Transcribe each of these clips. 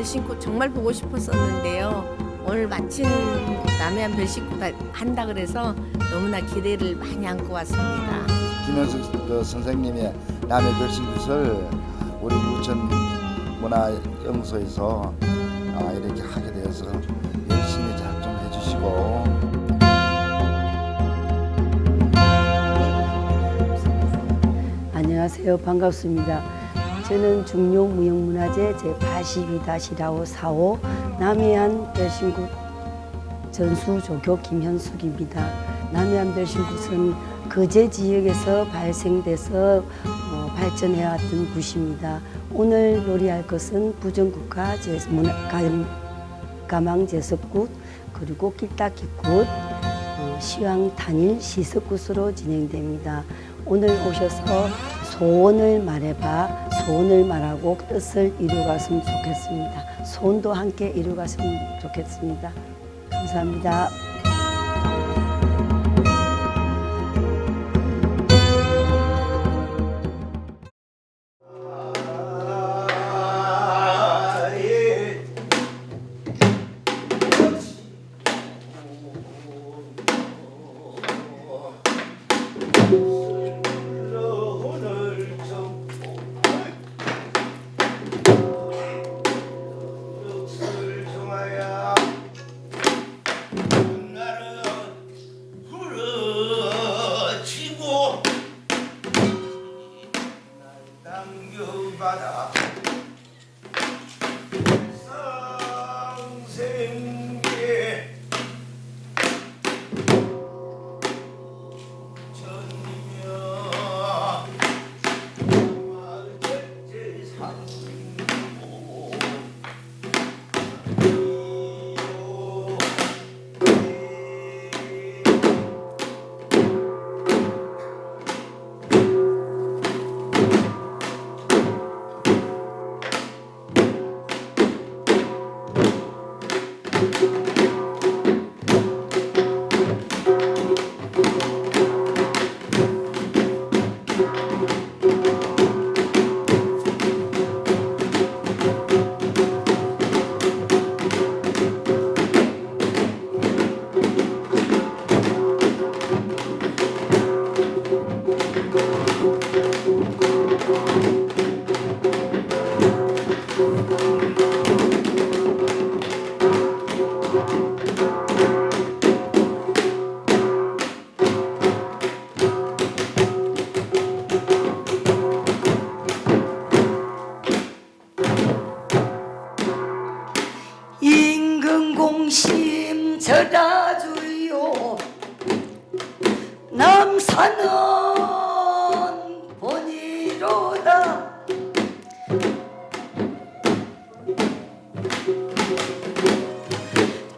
별신고 정말 보고 싶었었는데요. 오늘 마침 남해안 별신고가 한다 그래서 너무나 기대를 많이 안고 왔습니다. 김현숙 그 선생님의 남의 별신굿을 우리 우천 문화연구소에서 아, 이렇게 하게 되어서 열심히 잘 좀 해주시고 안녕하세요. 반갑습니다. 저는 중요무형문화재 제82-4545 남해안 별신굿 전수조교 김현숙입니다. 남해안 별신굿은 거제 지역에서 발생돼서 어, 발전해왔던 굿입니다. 오늘 놀이할 것은 부정국가 제문화 가망제석굿 그리고 낄따기굿 어, 시황 단일 시석굿으로 진행됩니다. 오늘 오셔서 소원을 말해봐 소원을 말하고 뜻을 이루갔으면 좋겠습니다. 소원도 함께 이루갔으면 좋겠습니다. 감사합니다. 임 절하주요. 남산은 본이로다.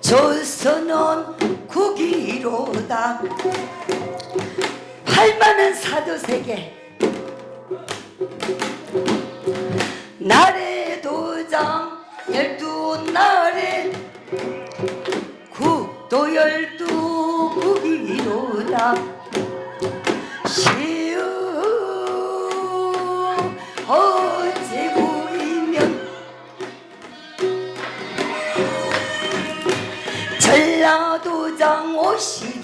조선은 국이로다. 팔만은 사도세계. 나래 전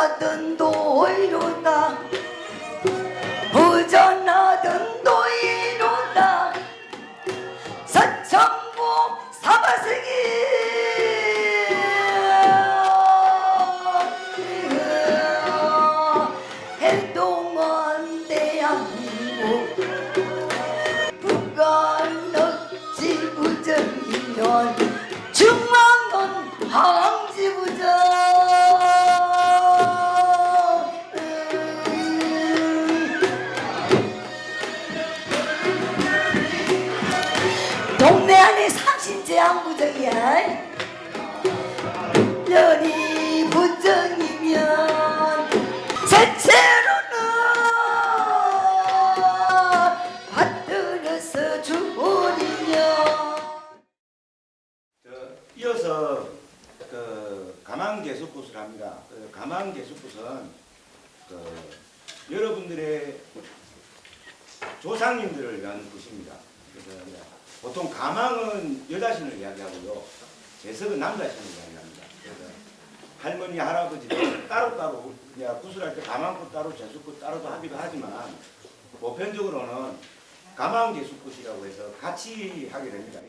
심전하던 도이로다 동네 안에 삼신제왕 무적이야. 재석은 남자시는 거아니다 그래서 할머니, 할아버지도 따로따로 야, 구슬할 때 가만꽃 따로, 재수꽃 따로도 하기도 하지만 보편적으로는 가망 재수꽃이라고 해서 같이 하게 됩니다.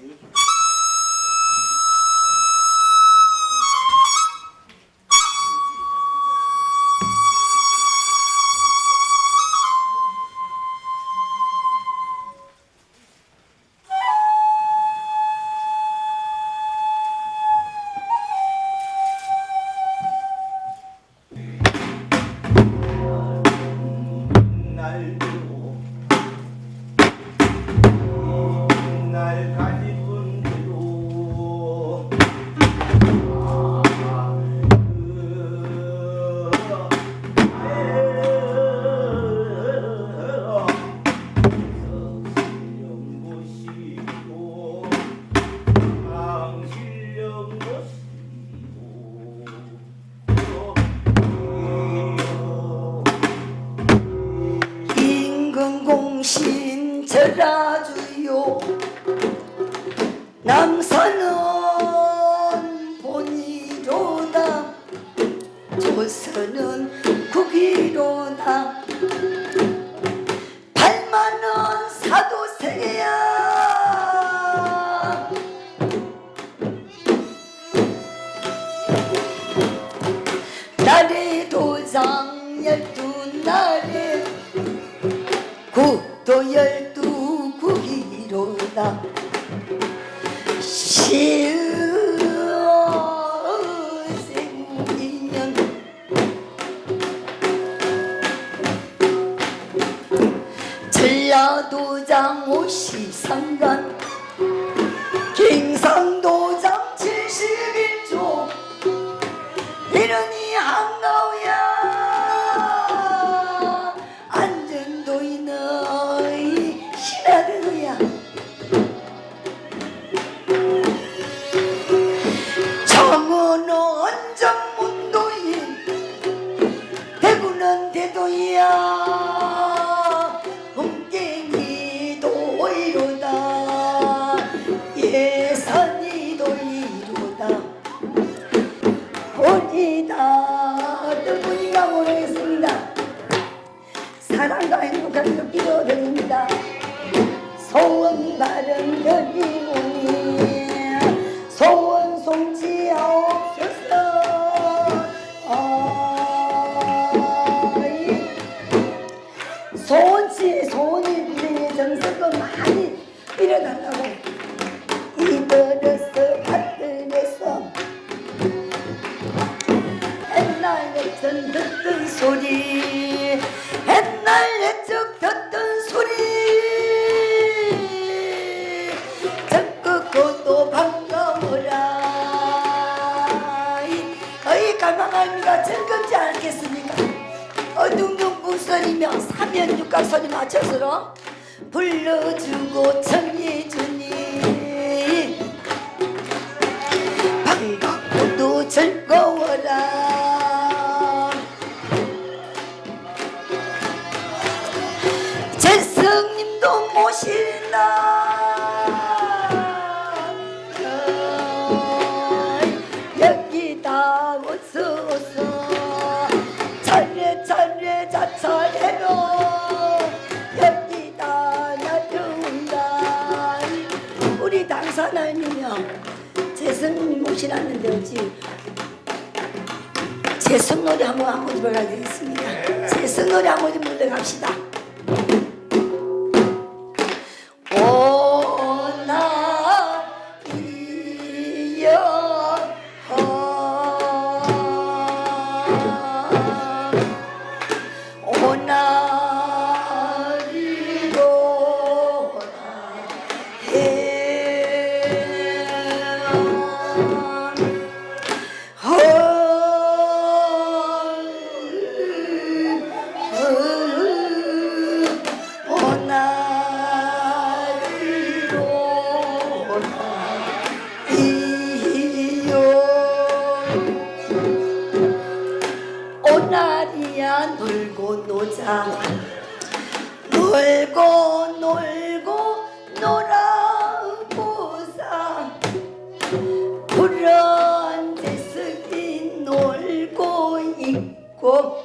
저스러 불러주고 청해주니. 반갑고도 즐거워라. 지났는데 어찌 재성놀이 한번 한번 해봐야 되겠습니다. 재성놀이 한번 해보러 갑시다. 노자. 놀고 놀고 놀아보자. 푸른 제습이 놀고 있고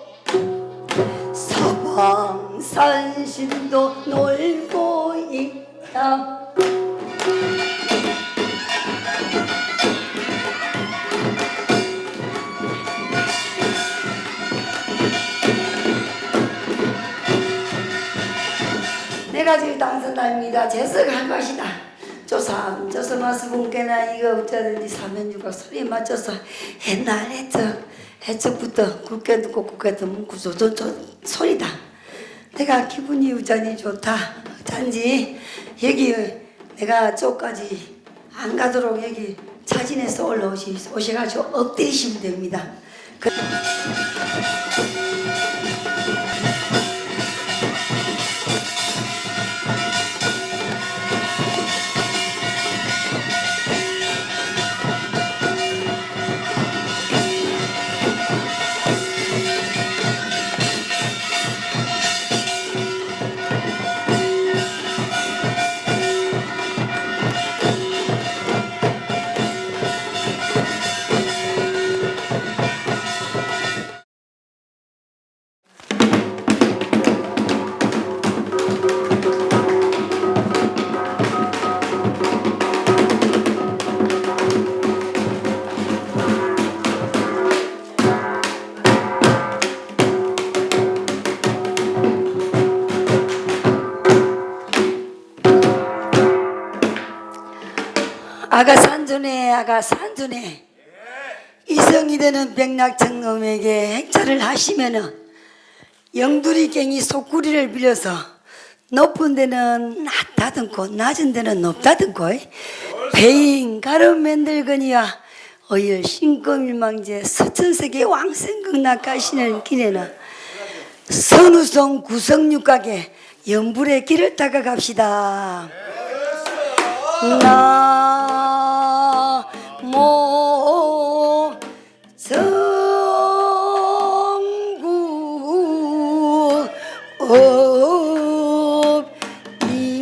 서방산신도 놀 내가 지금 당선자입니다. 재석할 것이다. 조삼 조삼마스 분께나 이거 어쩌든지 사면유가 소리에 맞춰서 옛날 해적 해적부터 굵게 듣고 굵게 듣는 구조조 소리다. 내가 기분이 우전히 좋다. 어쩐지 여기 내가 저까지 안 가도록 여기 차진해서 올라오시 오셔가지고 엎드리시면 됩니다. 그- 산전에 아가 산전에 이성이 되는 백낙청놈에게 행차를 하시면은 영두리갱이 속구리를 빌려서 높은 데는 낮다든고 낮은 데는 높다든고 배인 가름 만들거니와 어열 신검일망제 서천세계 왕생극 낙가시는 길에는 선우성 구성육각에 연불의 길을 따가 갑시다. 나 모 성구 업 이배는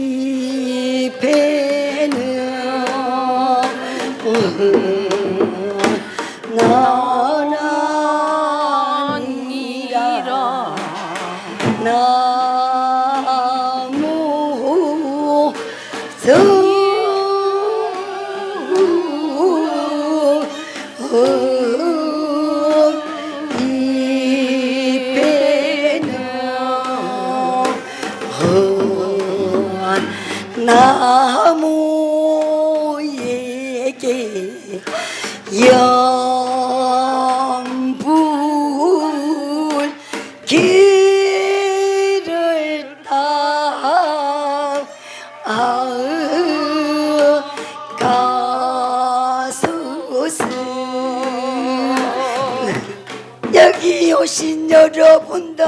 여러분들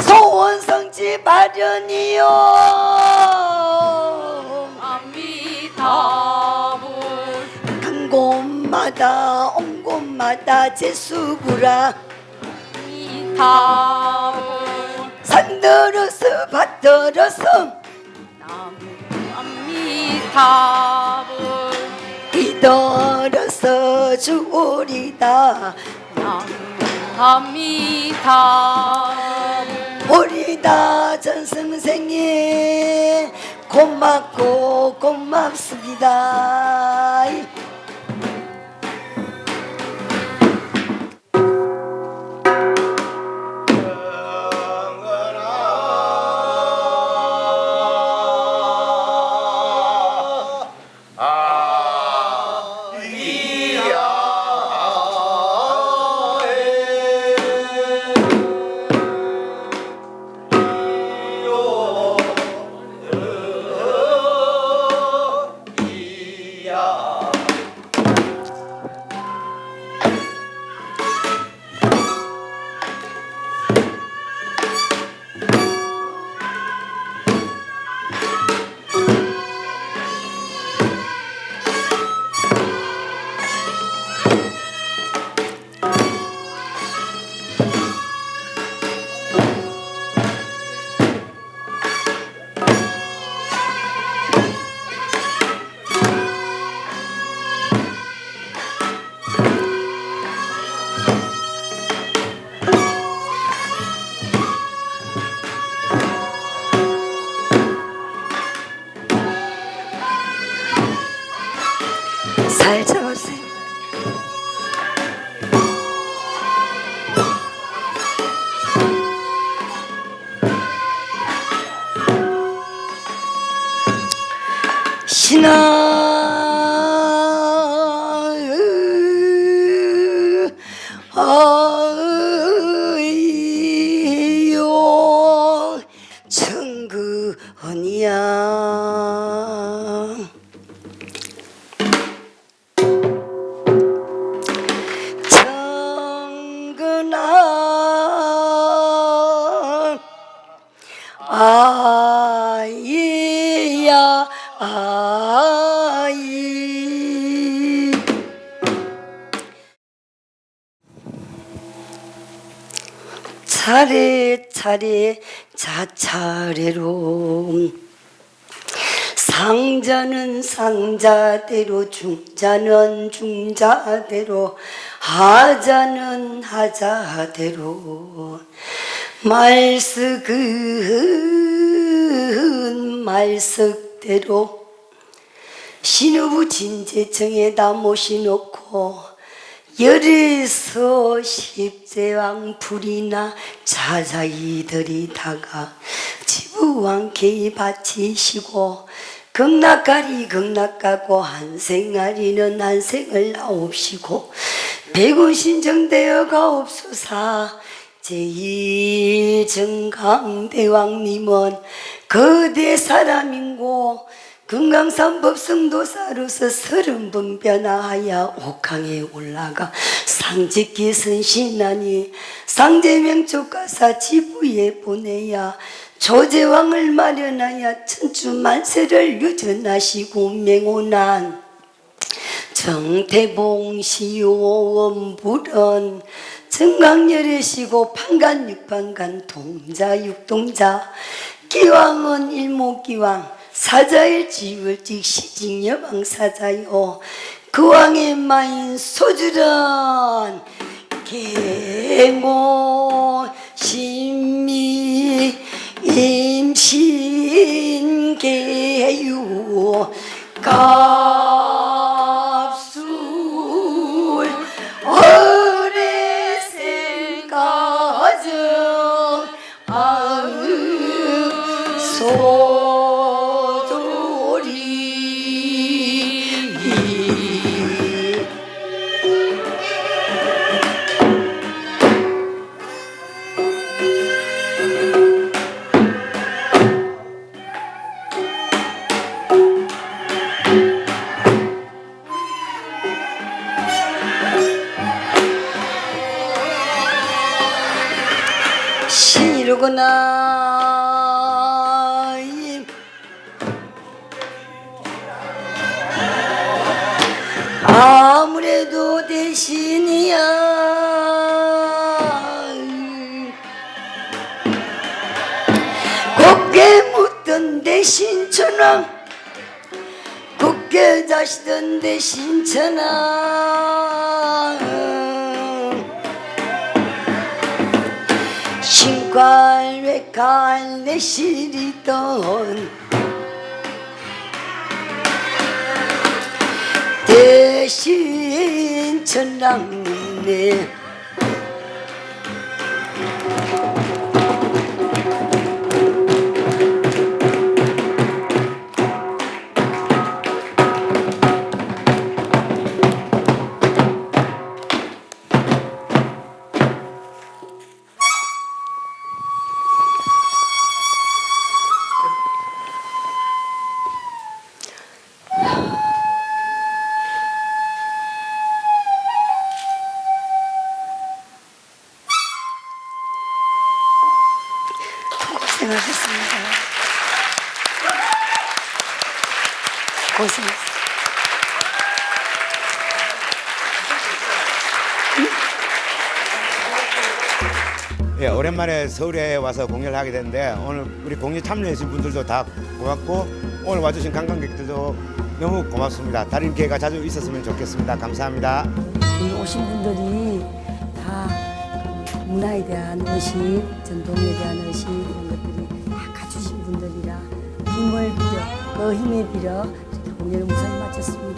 소원성지 마련이요. 간 곳마다 온 곳마다 제수구라. 산들어서 밭들어서. 이들어서 주오리다. 우리다 전승생이. 고맙고 고맙습니다 차례차례 자차례로. 상자는 상자대로 중자는 중자대로 하자는 하자대로. 말석은 말석대로. 신우부 진제청에다 모셔놓고 열에서 십제왕 불이나 자자이들이 다가 지부왕 개이 바치시고 극락가리 극락가고 한생아리는 한생을 나옵시고 백운신정되어 가옵소사 제2정강대왕님은 거대 사람인고 금강산 법성도사로서 서른 번 변화하여 옥항에 올라가 상직기 선신하니 상제명족가사 지부에 보내야 조제왕을 마련하여 천추만세를 유전하시고 맹원한 정태봉 시오원불은 정강열애시고 판간 육판간 동자 육동자 기왕은 일목기왕 사자일지월직 시직여왕사자요. 그 왕의 마인 소주란 계모 신미 임신계유. 갑 아무래도 대신이야. 곱게 묻던 대신 천왕 곱게 자시던 대신 천왕. 신 관 외관 내실이던 대신 천랑네 예, 오랜만에 서울에 와서 공연을 하게 됐는데 오늘 우리 공연 참여해주신 분들도 다 고맙고 오늘 와주신 관광객들도 너무 고맙습니다. 다른 기회가 자주 있었으면 좋겠습니다. 감사합니다. 오신 분들이 다 문화에 대한 의식, 전통에 대한 의식 이런 것들이 다 갖추신 분들이라 힘을 빌어 그 힘에 빌어 공연을 무사히 마쳤습니다.